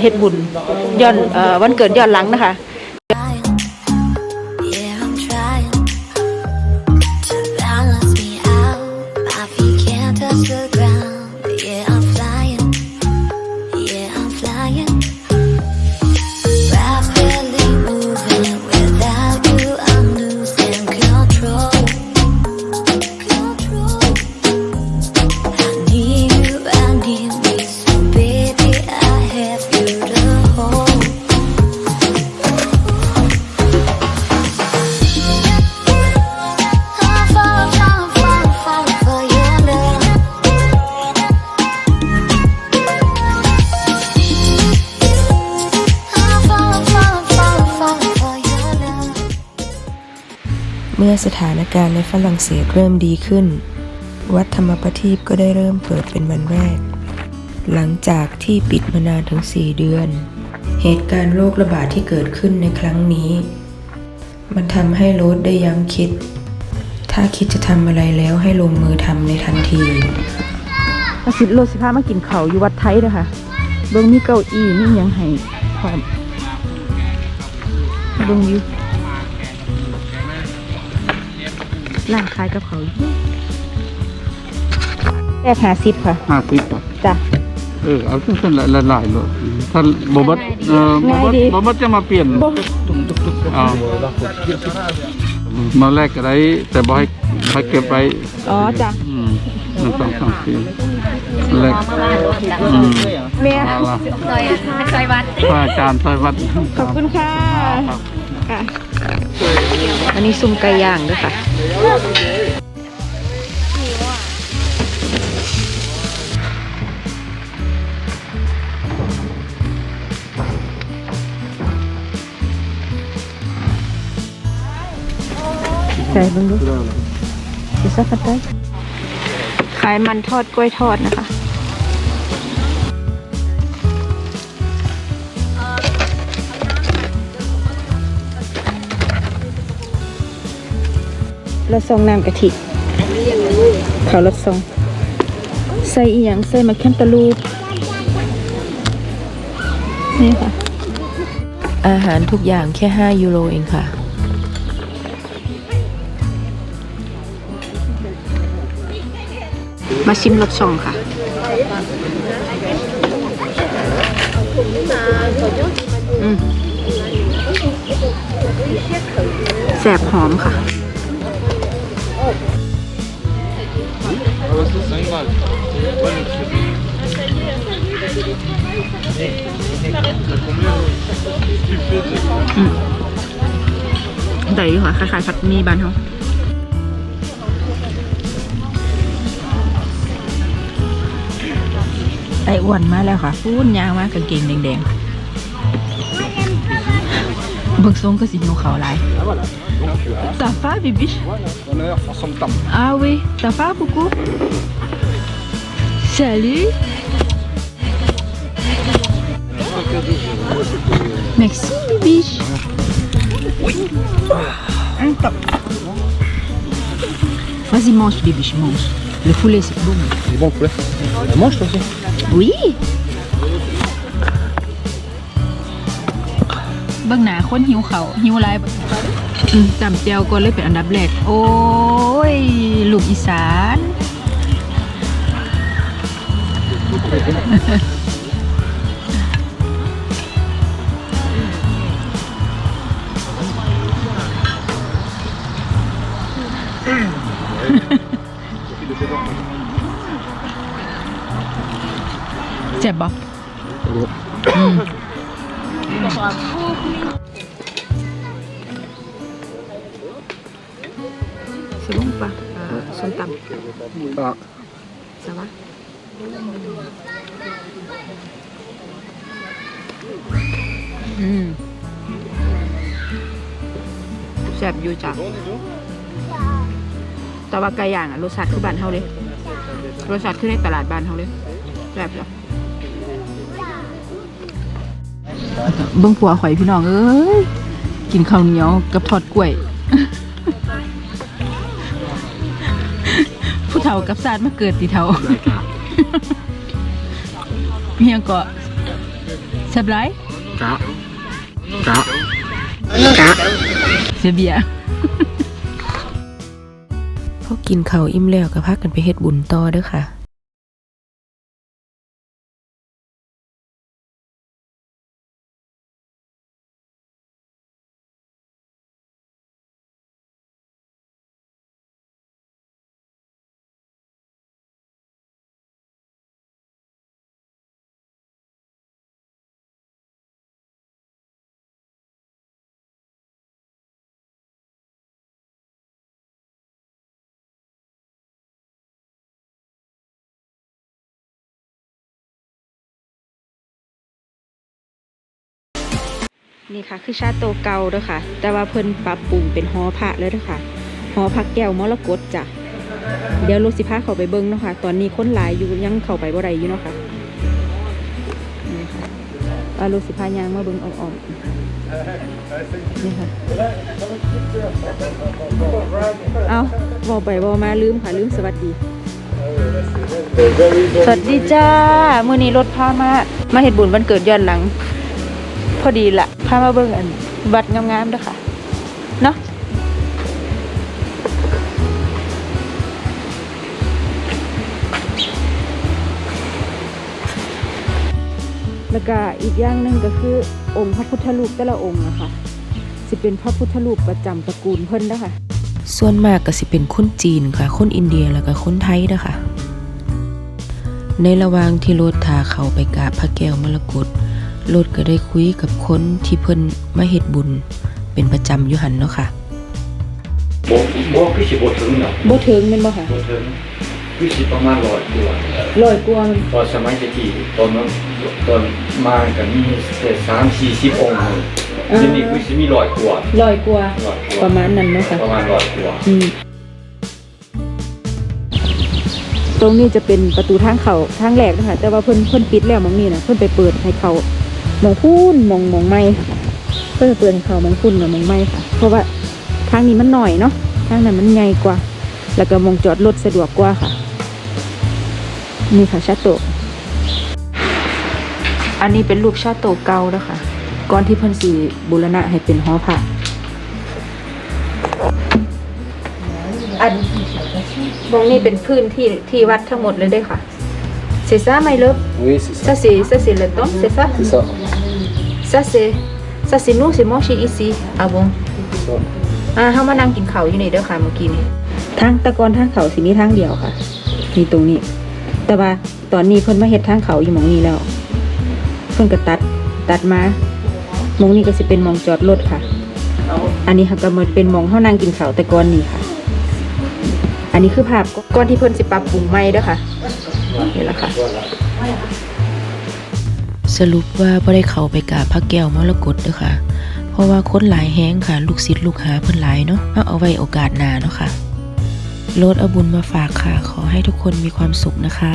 เฮ็ดบุญย้อนวันเกิดย้อนหลังนะคะ เมื่อสถานการณ์ในฝรั่งเศสเริ่มดีขึ้น วัดธรรมประทีปก็ได้เริ่มเปิดเป็นวันแรก หลังจากที่ปิดมานานถึง 4 เดือน เหตุการณ์โรคระบาดที่เกิดขึ้นในครั้งนี้ มันทำให้โรสได้ย้ำคิด ถ้าคิดจะทำอะไรแล้วให้ลงมือทำในทันทีมาสิโลสิพามากินเขาอยู่วัดไทยเด้อค่ะเบิ่งมีเก้าอี้มียังให้พร้อมเบิ่งอยู่ ร้านขายกับเขาวอยู่แรกหาสิบค่ะห้าสิบอะจ้ะ เออเอาเส้นๆละลายๆเลยถ้าบบัดเออบ่ง่ายบัดดี บ่บัดจะมาเปลี่ยนบ่เอามาแลกก็ได้แต่บ่ให้ให้เก็บไว้อ๋อจ้ะอืมหนึ่งสองสามสี่แลกอืมแม่เอาละซอยวัดซอยจานซอยวัดขอบคุณค่ะค่ะ อันนี้ซุ่มไก่ย่างด้วยค่ะใส่บิ่งดูสิสักกันได้ขายมันทอดกล้วยทอดนะคะ รสซองน้ำกะทิเขาวรสซองใส่อีหยังใส่มะเขือตะลูปนี่ค่ะ อาหารทุกอย่างแค่ 5 ยูโรเองค่ะ มาชิมรสซองค่ะ อืมแสบหอมค่ะ อืมได้อยู่ค่ะคล้ายๆผัดหมีบ้านเขาไออ้วนมาแล้วค่ะฟูนยางมากกางเกงแดงๆเบิกทรงก็สิหิวเขาวหลายตาฟ้าบิบิชอ่า oui ça va beaucoup salut merci bibiche Vas-y, mange, bibiche, mange. Le poulet, c'est bon. C'est bon le poulet On mange toi aussi Oui เบื้องหน้าคนหิวเขาวหิวไรอืมจำเจียวก่อนเลยเป็นอันดับแรก โอ้ย ลูกอีสาน เจ็บบ่อืมสลุงปะอ่าส้มตำอะสวัส อืมแซ่บอยู่จ้ะแต่ว่าไก่ย่างอะรสชาติคือบ้านเฮาเลยรสชาติคือในตลาดบ้านเฮาเลยแซ่บจ้ะเบิ่งผัวข่อยพี่น้องเอ้ยกินข้าวเหนียวกับทอดกล้วย ผู้เฒ่ากับศาสตร์มาเกิดตีเฒ่า เมียงก็แ C'est vrai Cá. Cá. C'est bien. พอกินข้าวอิ่มแล้วก็พากันไปเฮ็ดบุญต่อเด้อค่ะ นี่ค่ะคือชาโตเก่าเด้อค่ะ แต่ว่าเพิ่นปรับปรุงเป็นหอพระแล้วเด้อค่ะหอพระแก้วมรกตจ้ะเดี๋ยวลูกสิพาเข้าไปเบิ่งเนาะค่ะ ตอนนี้คนหลายอยู่ยังเข้าไปบ่ได้อยู่เนาะค่ะนี่ค่ะว่าลูกสิพายางมาเบิ่งอ่อมๆนี่ค่ะเอาบอกไปบอกมาลืมค่ะลืมสวัสดี สวัสดีจ้ามื้อนี้รถพามามาเฮ็ดบุญวันเกิดย้อนหลัง อดีละพามาเบิ่งอันวัดงามๆด้อค่ะ เนาะแล้วก็อีกอย่างหนึ่งก็คือองค์พระพุทธรูปแต่ละองค์อะคะสิเป็นพระพุทธรูปประจำตระกูลเพิ่นเด้ค่ะส่วนมากก็สิเป็นคนจีนค่ะ คนอินเดียแล้วก็คนไทยเด้อค่ะในระหว่างที่รถทาเขาไปกราบพระแก้วมรกต รถก็ได้คุยกับคนที่เพิ่นมาเฮ็ดบุญ เป็นประจำอยู่หันเนาะค่ะบ่บ่คือสิบ่ถึงเนาะบ่ถึงแม่นบ่ค่ะบ่ถึงคือสิประมาณ100ตัวร้อยกว่ามันตอนสมัยตะกี้ตอนนั้นตอนมาก็มีแค่3 40องค์เลยเดี๋ยวนี้คือสิมี100กว่าร้อยกว่า100กปว่าระมาณนั้นเนาะค่ะประมาณ100กว่าอืมตรงนี้จะเป็นประตูทางเข้าทางแรกเนาะคะแต่ว่าเพิ่นเพิ่นปิดแล้วหมองนี้นะเพิ่นไปเปิดให้เขาห มองพูนหมองหมองไม้เพิ่นไปเปิดให้เขาหมองพูนกับหมองไม้ค่ะ เพราะว่าทางนี้มันหน่อยเนาะทางนั้นมันใหญ่กว่า แล้วก็หมองจอดรถสะดวกกว่าค่ะ นี่ค่ะชาโตะอันนี้เป็นรูปชาโตะเก่าแล้วค่ะก่อนที่เพิ่นสีบูรณะให้เป็นหอพระอันมองนี่เป็นพื้นที่ที่วัดทั้งหมดเลยเด้อค่ะเซซ่าไม่เลิฟ Oui, c'est ça. ça c'est ça c'est le temps c'est ça C'est ça. Ça c'est ça c'est nous c'est manger ici ah bon C'est ça. อ่าเฮามานั่งกินข้าวอยู่นี่เด้อค่ะเมื่อกี้นี้ทางตะกอนทางเขาสิมีทางเดียวค่ะ มีตรงนี้ แต่ว่าตอนนี้เพิ่นมาเฮ็ดทางเขาอยู่หมองนี้แล้ว เพิ่นก็ตัดตัดมาหมองนี้ก็สิเป็นหมองจอดรถค่ะ อันนี้ค่ะก็มาเป็นหมองเฮานั่งกินข้าวแต่ก่อนนี้ค่ะ อันนี้คือภาพก่อนที่เพิ่นสิปรับปรุงใหม่เด้อค่ะนี่แหละค่ะ สรุปว่าบ่ได้เข้าไปกราบพระแก้วมรกตเด้อค่ะ เพราะว่าคนหลายแฮงค่ะ ลูกศิษย์ลูกหาเพิ่นหลายเนาะเอาเอาไว้โอกาสหน้าเนาะค่ะโลดเอาบุญมาฝากค่ะ ขอให้ทุกคนมีความสุขนะคะ